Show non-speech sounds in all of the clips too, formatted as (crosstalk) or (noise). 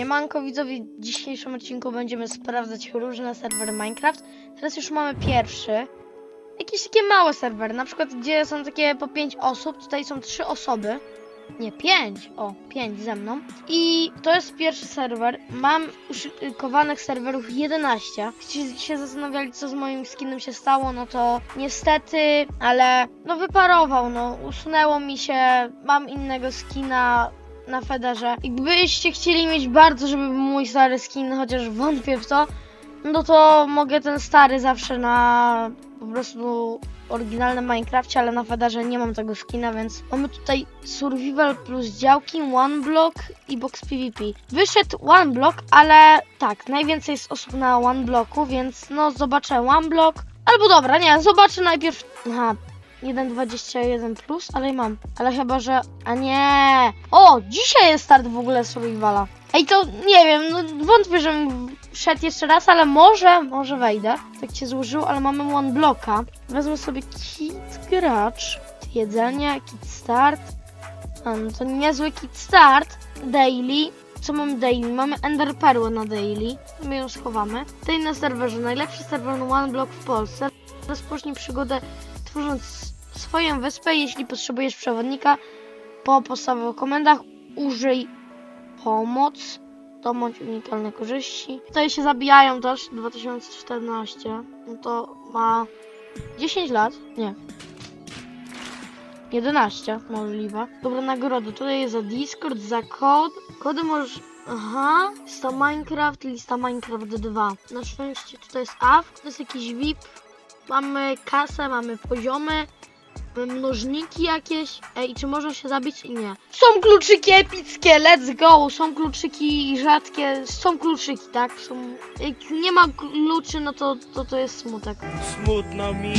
Siemanko widzowie, w dzisiejszym odcinku będziemy sprawdzać różne serwery Minecraft. Teraz już mamy pierwszy. Jakieś takie małe serwery, na przykład gdzie są takie po 5 osób, tutaj są 3 osoby. Nie, 5, o, 5 ze mną. I to jest pierwszy serwer. Mam uszykowanych serwerów 11. Jeśli się zastanawiali co z moim skinem się stało, no to niestety, ale no wyparował, no usunęło mi się, mam innego skina, na Federze. Jakbyście chcieli mieć bardzo, żeby był mój stary skin, chociaż wątpię w to, no to mogę ten stary zawsze na po prostu oryginalnym Minecrafcie, ale na Federze nie mam tego skina, więc mamy tutaj Survival plus działki, One Block i Box PvP. Wyszedł One Block, ale tak, najwięcej jest osób na One Blocku, więc no zobaczę One Block. Albo dobra, nie, zobaczę najpierw. Aha, 1.21 plus, ale mam. Ale chyba, że. A nie! O! Dzisiaj jest start w ogóle Survivala. Ej, to nie wiem, no wątpię, żebym szedł jeszcze raz, ale może, może wejdę. Tak się złożyło, ale mamy one blocka. Wezmę sobie kit gracz, jedzenie, kit start. A, no to niezły kit start. Daily. Co mamy daily? Mamy Ender Perłę na daily. My ją schowamy. Tutaj na serwerze. Najlepszy serwer one block w Polsce. Rozpocznij przygodę tworząc swoją wyspę. Jeśli potrzebujesz przewodnika, po podstawowych komendach użyj pomoc. Zdobądź unikalne korzyści. Tutaj się zabijają też 2014. No to ma 10 lat. Nie. 11 możliwe. Dobra, nagrody. Tutaj jest za Discord, za kod. Kody możesz... Aha, lista Minecraft, lista Minecraft 2. Na szczęście tutaj jest AF, to jest jakiś VIP. Mamy kasę, mamy poziomy, mnożniki jakieś. Ej, czy można się zabić? Nie. Są kluczyki epickie, let's go! Są kluczyki rzadkie, są kluczyki, tak? Są... Jak nie ma kluczy, no to to, to jest smutek. Smutno mi,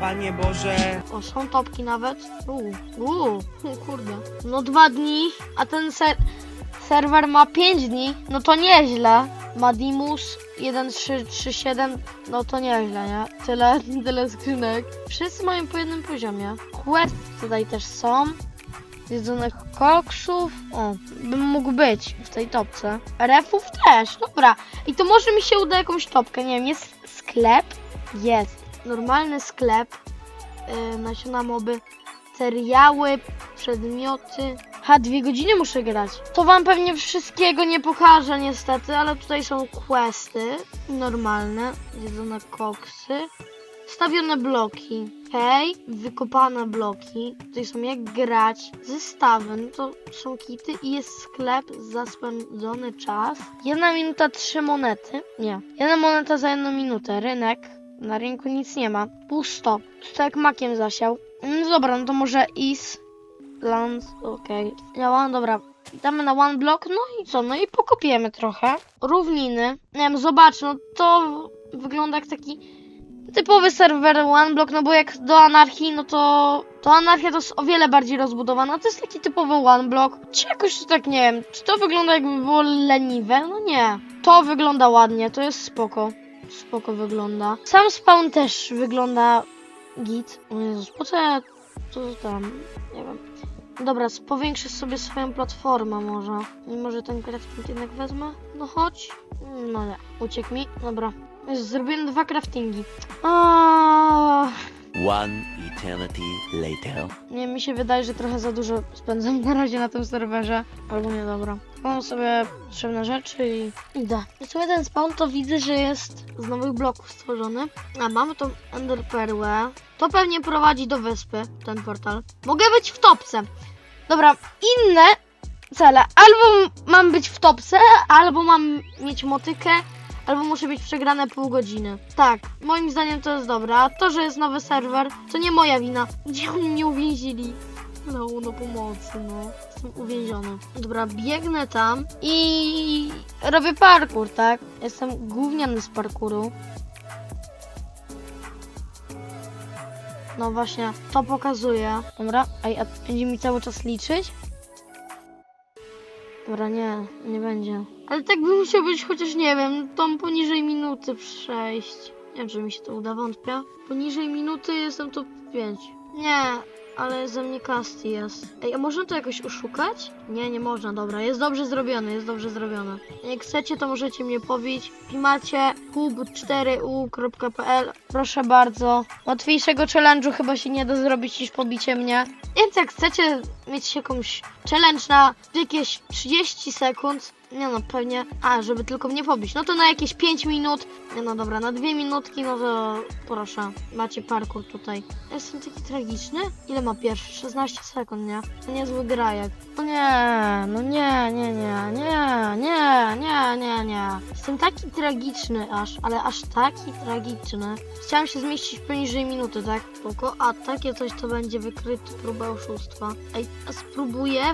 Panie Boże. O, są topki nawet. Uuu, uuu, kurde. No dwa dni, a ten ser serwer ma 5 dni, no to nieźle. Madimus 1337, no to nieźle, nie? Tyle, (laughs) tyle skrzynek. Wszyscy mają po jednym poziomie. Quest tutaj też są. Jedzonych koksów. O, bym mógł być w tej topce. Refów też, dobra. I to może mi się uda jakąś topkę, nie wiem, jest sklep? Jest. Normalny sklep y, nasiona moby, seriały, przedmioty. Ha, dwie godziny muszę grać. To wam pewnie wszystkiego nie pokażę niestety, ale tutaj są questy normalne, jedzone koksy, stawione bloki, hej, wykopane bloki, tutaj są jak grać, zestawy, no to są kity i jest sklep za spędzony czas. Jedna minuta, trzy monety, nie, jedna moneta za jedną minutę, rynek, na rynku nic nie ma. Pusto. Tutaj jak makiem zasiał. No dobra, no to może is. Land, okej. Działa, dobra. Damy na one block, no i co? No i pokopiemy trochę. Równiny. Nie wiem, zobacz, no to wygląda jak taki typowy serwer one block, no bo jak do anarchii, no to to anarchia to jest o wiele bardziej rozbudowana. To jest taki typowy one block. Czy jakoś tak nie wiem, czy to wygląda jakby było leniwe? No nie. To wygląda ładnie, to jest spoko. Spoko wygląda. Sam spawn też wygląda git. O Jezus, po co ja to tam, nie wiem. Dobra, powiększę sobie swoją platformę może. Może ten crafting jednak wezmę? No chodź. No nie, uciekł mi. Dobra. Zrobiłem dwa craftingi. Aaaa. One eternity later. Nie, mi się wydaje, że trochę za dużo spędzam na razie na tym serwerze. Albo nie, dobra. Mam sobie potrzebne rzeczy i idę. I sobie ten spawn to widzę, że jest z nowych bloków stworzony. A mamy tą Ender Perłę. To pewnie prowadzi do wyspy, ten portal. Mogę być w topce. Dobra, inne cele. Albo mam być w topce, albo mam mieć motykę, albo muszę być przegrane pół godziny. Tak, moim zdaniem to jest dobre. A to, że jest nowy serwer, to nie moja wina. (laughs) Gdzie oni mnie uwięzili? No, no pomocy, no. Jestem uwięziony. Dobra, biegnę tam i robię parkour, tak? Jestem gówniany z parkouru. No właśnie, to pokazuje. Dobra, a będzie mi cały czas liczyć? Dobra, nie, nie będzie. Ale tak by musiał być chociaż, nie wiem, tam poniżej minuty przejść. Nie wiem, czy mi się to uda, wątpię. Poniżej minuty jestem tu 5. Nie, ale ze mnie casty jest. Ej, a można to jakoś oszukać? Nie, nie można, dobra. Jest dobrze zrobione, jest dobrze zrobione. Jak chcecie, to możecie mnie pobić. Pimacie hub4u.pl Proszę bardzo. Łatwiejszego challenge'u chyba się nie da zrobić niż pobicie mnie. Więc jak chcecie mieć jakąś challenge na jakieś 30 sekund, nie no, pewnie, a, żeby tylko mnie pobić, no to na jakieś 5 minut, nie no dobra, na 2 minutki, no to proszę, macie parkour tutaj. Jestem taki tragiczny? Ile ma pierwszy? 16 sekund, nie? To niezły grajek. No nie, no nie, nie, nie, nie, nie, nie, nie, nie. Jestem taki tragiczny aż, ale aż taki tragiczny. Chciałem się zmieścić poniżej minuty, tak? Spoko. A takie coś to będzie wykryty próba oszustwa. Ej, a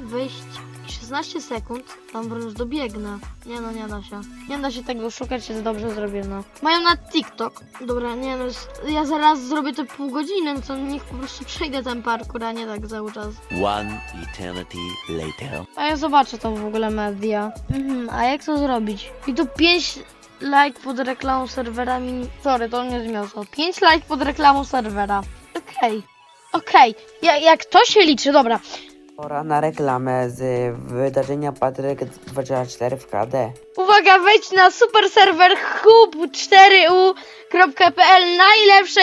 wyjść 16 sekund, tam wręcz dobiegnę. Nie no, nie da się. Nie da się tego szukać, jest dobrze zrobione. Mają na TikTok. Dobra, nie no, ja zaraz zrobię te pół godziny, to niech po prostu przejdę ten parkour, a nie tak cały czas. One eternity later. A ja zobaczę to w ogóle media. Mhm, a jak to zrobić? I tu 5 like pod reklamą serwera mini... Sorry, to mnie zmiotło. 5 like pod reklamą serwera. Okej. Okej. Ja, jak to się liczy, dobra. Pora na reklamę z wydarzenia Patryk 24 w KD. Uwaga, wejdź na super serwer hub4u.pl Najlepszy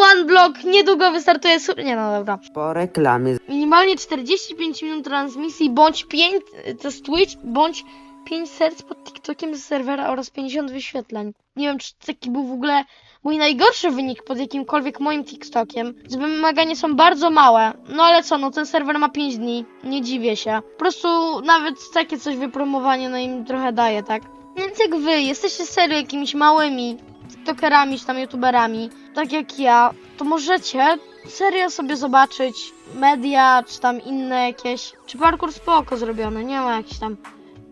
one block niedługo wystartuje. Su- nie no, dobra. Po reklamie Minimalnie 45 minut transmisji, bądź 5, to jest Twitch, bądź 5 serc pod TikTokiem z serwera oraz 50 wyświetleń. Nie wiem, czy taki był w ogóle mój najgorszy wynik pod jakimkolwiek moim TikTokiem. Wymagania są bardzo małe. No ale co, no ten serwer ma 5 dni. Nie dziwię się. Po prostu nawet takie coś wypromowanie no im trochę daje, tak? Więc jak wy jesteście serio jakimiś małymi TikTokerami czy tam YouTuberami, tak jak ja, to możecie serio sobie zobaczyć media, czy tam inne jakieś, czy parkour spoko zrobiony, nie ma jakichś tam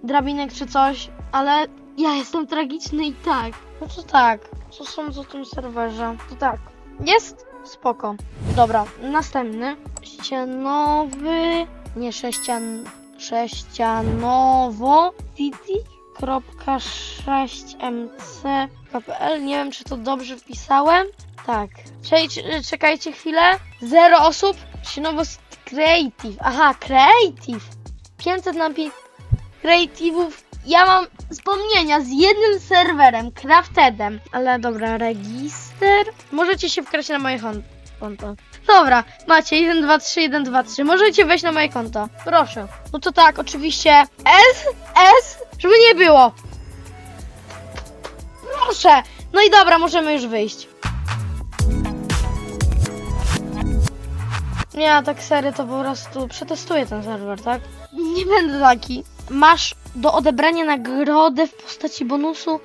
drabinek czy coś, ale ja jestem tragiczny i tak. No to tak, co sądzę o tym serwerze? To tak, jest spoko. Dobra, następny. Ścianowy, nie sześcian, sześcianowo city.6mc.pl Nie wiem, czy to dobrze wpisałem. Tak. Czekajcie, czekajcie chwilę. Zero osób. Ścianowo Creative. Aha, Creative. 500 na 5 Creative'ów. Ja mam wspomnienia z jednym serwerem, Craftedem. Ale dobra, register. Możecie się wkraść na moje kon- konto. Dobra, macie 1, 2, 3, 1, 2, 3. Możecie wejść na moje konto. Proszę. No to tak, oczywiście S, S, żeby nie było. Proszę. No i dobra, możemy już wyjść. Ja tak serio to po prostu przetestuję ten serwer, tak? Nie będę taki. Masz do odebrania nagrodę w postaci bonusu.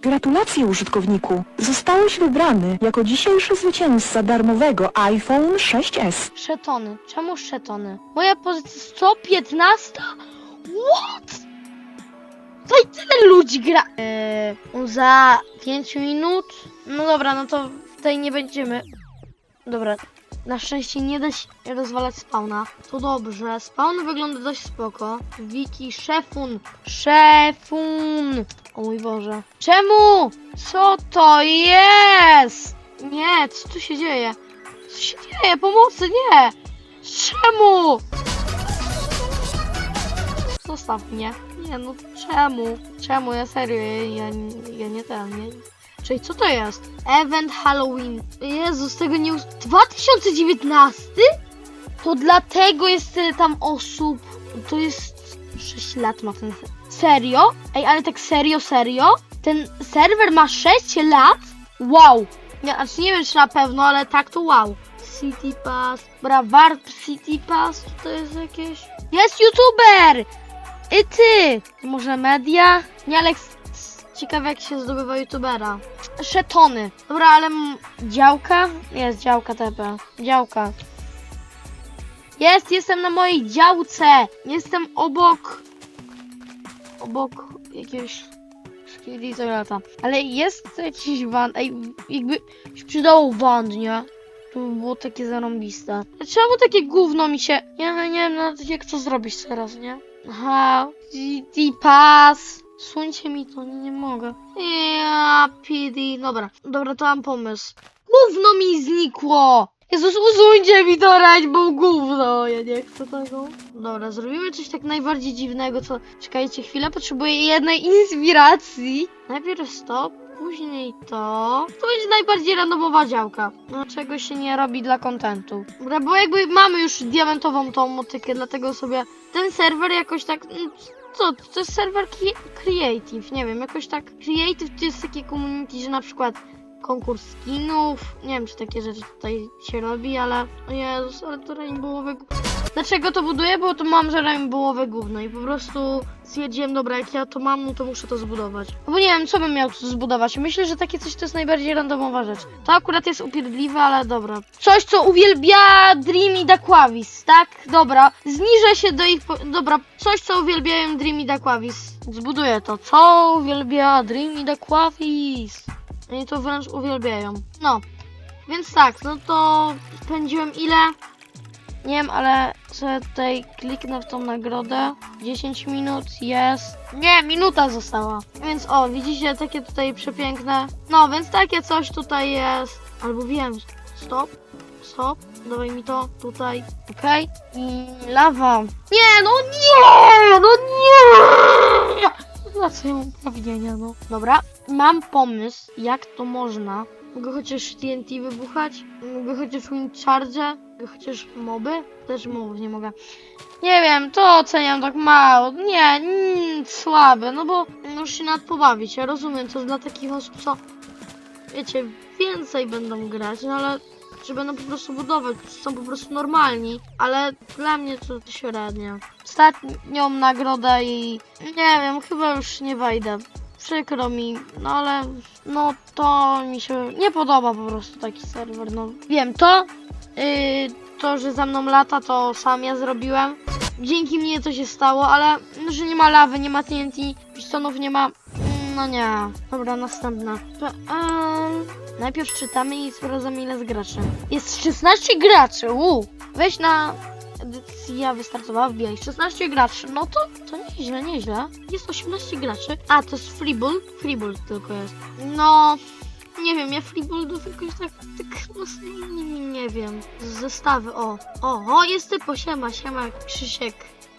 Gratulacje użytkowniku! Zostałeś wybrany jako dzisiejszy zwycięzca darmowego iPhone 6s. Szetony. Czemu szetony? Moja pozycja 115? What? Tutaj tyle ludzi gra. Eee, za 5 minut? No dobra, no to tej nie będziemy. Dobra, na szczęście nie da się rozwalać spawna. To dobrze. Spawn wygląda dość spoko. Wiki, szefun. Szefun. O mój Boże. Czemu? Co to jest? Nie, co tu się dzieje? Co się dzieje? Pomocy, nie! Czemu? Zostaw mnie. Nie no, czemu? Czemu? Ja serio, ja, ja, ja nie ten, nie... Czyli co to jest? Event Halloween. Jezus, tego nie... us- 2019? To dlatego jest tyle tam osób. To jest... 6 lat ma ten... Serio? Ej, ale tak serio, serio? Ten serwer ma 6 lat? Wow! Nie, znaczy nie wiem czy na pewno, ale tak to wow. City Pass. Dobra, Warp City Pass. To jest jakieś... Jest YouTuber! I ty! Może media? Nie, ale ciekawe jak się zdobywa YouTubera. Szetony. Dobra, ale działka? Jest działka TP. Działka. Jest, jestem na mojej działce. Jestem obok... Obok jakiegoś... Skillity lata. Ale jest jakiś van... Ej, jakby się przydało van, nie? To by było takie zarąbiste. Czemu takie gówno mi się... Ja nie wiem jak to zrobić teraz, nie? Aha, GT Pass. Suńcie mi to, nie, nie mogę. Ja, PD. Dobra, dobra, to mam pomysł. Gówno mi znikło! Jezus, usuńcie mi to Rainbow gówno, ja nie chcę tego. Dobra, zrobimy coś tak najbardziej dziwnego, co... Czekajcie chwilę, potrzebuję jednej inspiracji. Najpierw stop, później to... To będzie najbardziej randomowa działka. Dlaczego się nie robi dla kontentu? Bo jakby mamy już diamentową tą motykę, dlatego sobie ten serwer jakoś tak... Co? To jest serwer cre- creative, nie wiem, jakoś tak... Creative to jest takie community, że na przykład konkurs skinów. Nie wiem, czy takie rzeczy tutaj się robi, ale. O Jezus, ale to rainbowowe. Dlaczego to buduję? Bo to mam, że rainbowowe gówno i po prostu stwierdziłem, dobra, jak ja to mam, no to muszę to zbudować. No bo nie wiem, co bym miał tu zbudować. Myślę, że takie coś to jest najbardziej randomowa rzecz. To akurat jest upierdliwe, ale dobra. Coś, co uwielbia Dream i Daquavis, tak? Dobra. Zniżę się do ich... Dobra, coś, co uwielbiają Dream i Daquavis. Zbuduję to. Co uwielbia Dream i Daquavis? Oni to wręcz uwielbiają. No, więc tak, no to spędziłem ile? Nie wiem, ale sobie tutaj kliknę w tą nagrodę. 10 minut jest. Nie, minuta została. Więc o, widzicie takie tutaj przepiękne. No, więc takie coś tutaj jest. Albo wiem. Stop. Stop. Dawaj mi to tutaj. Okej. I lawa. Nie, no nie! No nie! Za co ja mam pragnienia, no. Dobra, mam pomysł, jak to można. Mogę chociaż TNT wybuchać? Mogę chociaż Wind Charge? Chociaż moby? Też mobów nie mogę. Nie wiem, to oceniam tak mało. Nie, słabe, no bo muszę się nad pobawić. Ja rozumiem, to jest dla takich osób, co wiecie, więcej będą grać, no ale czy będą po prostu budować, są po prostu normalni, ale dla mnie to średnio. Ostatnią nagrodę i nie wiem, chyba już nie wejdę. Przykro mi, no ale no to mi się nie podoba po prostu taki serwer, no wiem to, to, że za mną lata, to sam ja zrobiłem. Dzięki mnie to się stało, ale no, że nie ma lawy, nie ma TNT, pistonów nie ma, mm, no nie. Dobra, następna. Najpierw czytamy i sprawdzamy ile z graczy. Jest 16 graczy, uu. Weź na edycja wystartowała, wbijaj 16 graczy, no to, to nieźle, nieźle. Jest 18 graczy. A, to jest Freebull? Freebull tylko jest. No, nie wiem, ja to tylko tak, tak no, nie, wiem. Zestawy, o. O, o, jest typo, siema, siema, Krzysiek.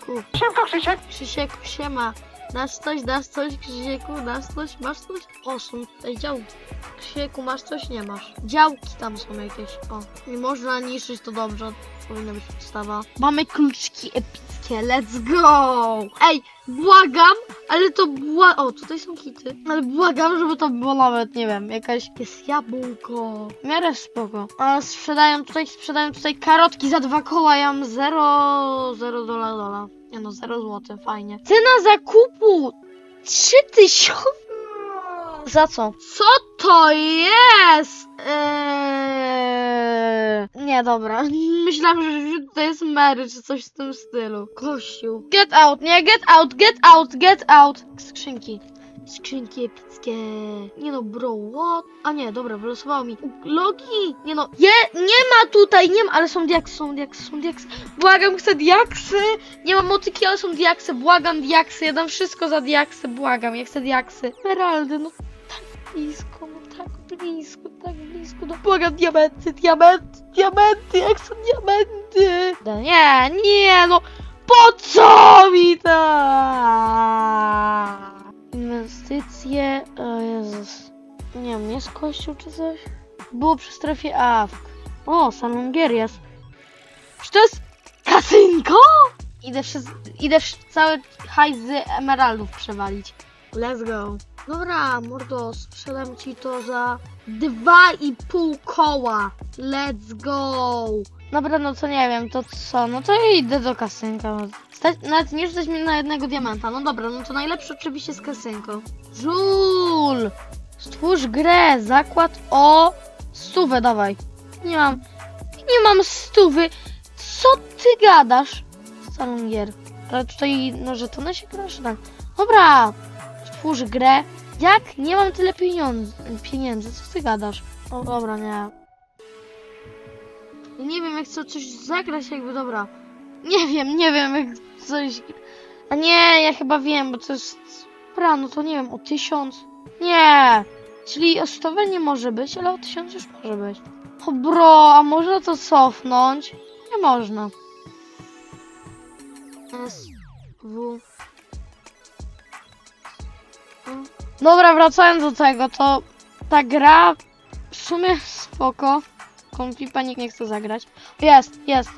Ku. Siemka Krzysiek. Krzysiek, siema. Dasz coś, dasz coś, Krzysieku, dasz coś, masz coś? O, są tutaj działki. Krzysiek, masz coś? Nie masz. Działki tam są jakieś. O, nie można niszczyć, to dobrze. Powinna być podstawa. Mamy kluczki epickie, let's go! Ej, błagam, ale to bła... O, tutaj są kity. Ale błagam, żeby to było nawet, nie wiem, jakaś... Jest jabłko. W miarę spoko. A sprzedają tutaj, sprzedają tutaj karotki za dwa koła, ja mam zero... Zero dola dola. Nie no, zero złote, fajnie. Cena zakupu! 3000! Za co? Co to jest? Eee... Nie, dobra. (laughs) Myślałam, że to jest Mary, czy coś w tym stylu. Kościół. Get out, nie? Get out, get out, get out. Skrzynki. Skrzynki epickie. Nie no, bro, what? A nie, dobra, wylosowało mi. Logi? Nie no, je, nie ma tutaj, nie ma, ale są diaksy, są diaksy, są diaksy. Błagam, chcę diaksy. Nie mam motyki, ale są diaksy. Błagam, diaksy. Ja dam wszystko za diaksy. Błagam, ja chcę diaksy. Emeraldy, no blisko, no tak blisko, tak blisko. No błagam, diamenty, diamenty, diamenty, jak są diamenty. No nie, nie, no po co mi to? Inwestycje, o Jezus. Nie wiem, jest kościół czy coś? Było przy strefie AFK. O, San Hungarias. Czy to jest kasynko? Idę, wszyscy, idę cały hajs z emeraldów przewalić. Let's go. Dobra, mordo, sprzedam ci to za dwa i pół koła. Let's go. Dobra, no to nie wiem, to co? No to idę do kasynka. Stać, nawet nie rzucać mi na jednego diamanta. No dobra, no to najlepsze oczywiście z kasynką. Żul! Stwórz grę, zakład o stówę, dawaj. Nie mam, nie mam stówy. Co ty gadasz? Salon gier. Ale tutaj, no żetony się grasz, tak. Dobra, stwórz grę. Jak? Nie mam tyle pieniędzy, co ty gadasz? O, dobra, nie. Nie wiem, jak chcę coś zagrać, jakby, dobra. Nie wiem, nie wiem, jak coś... A nie, ja chyba wiem, bo to jest... Dobra, no to nie wiem, o tysiąc? Nie! Czyli o 100 nie może być, ale o tysiąc już może być. O bro, a można to cofnąć? Nie można. S, W. Dobra, wracając do tego, to ta gra w sumie spoko. Konflipa nikt nie chce zagrać. Jest, jest.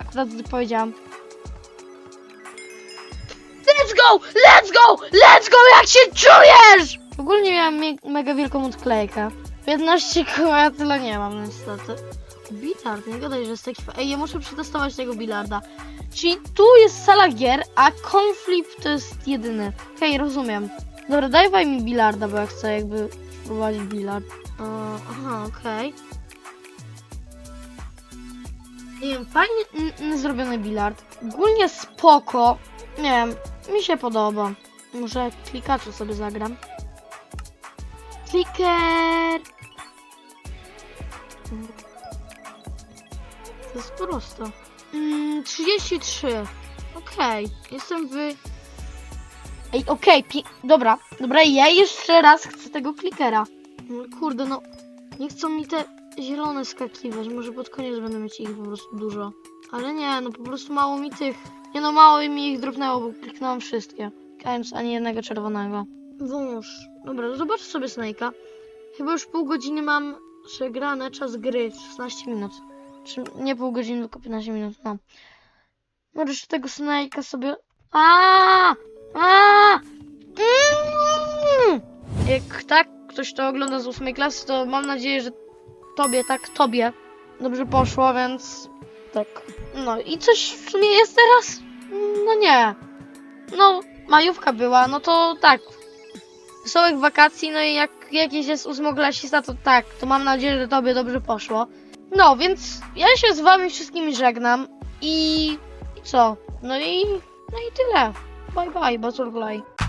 Akurat gdy powiedziałam. Let's go! Let's go! Let's go! Jak się czujesz? Ogólnie miałem me mega wielką odklejkę. 15 koła, ja tyle nie mam niestety. Bilard, nie gadaj, że jest taki... Ej, ja muszę przetestować tego bilarda. Czyli tu jest sala gier, a konflikt to jest jedyny. Okej, rozumiem. Dobra, daj mi bilarda, bo ja chcę jakby spróbować bilard. O, aha, okej. Nie wiem, fajnie zrobiony bilard. Ogólnie spoko. Nie wiem, mi się podoba. Może klikaczu sobie zagram. Kliker! To jest prosto. Mm, 33. Okej, jestem w... Ej, okej, pi- dobra, dobra, ja jeszcze raz chcę tego klikera. No, Kurde, no, nie chcą mi te zielone skakiwać, może pod koniec będę mieć ich po prostu dużo. Ale nie, no po prostu mało mi tych. Nie no, mało mi ich dropnęło, bo kliknąłem wszystkie. Klikając ani jednego czerwonego. Wąż. Dobra, zobacz sobie Snake'a. Chyba już pół godziny mam przegrane czas gry, 16 minut. Czy nie pół godziny, tylko 15 minut, no. Możesz tego Snake'a sobie... A! A! Mm! Jak tak ktoś to ogląda z ósmej klasy, to mam nadzieję, że tobie, tak, tobie dobrze poszło, więc tak. No i coś w sumie jest teraz? No nie. No, majówka była, no to tak. Wesołych wakacji, no i jak jakiś jest ósmoklasista, to tak, to mam nadzieję, że tobie dobrze poszło. No, więc ja się z wami wszystkimi żegnam i, i co? No i, no i tyle. Bye bye, Butterfly.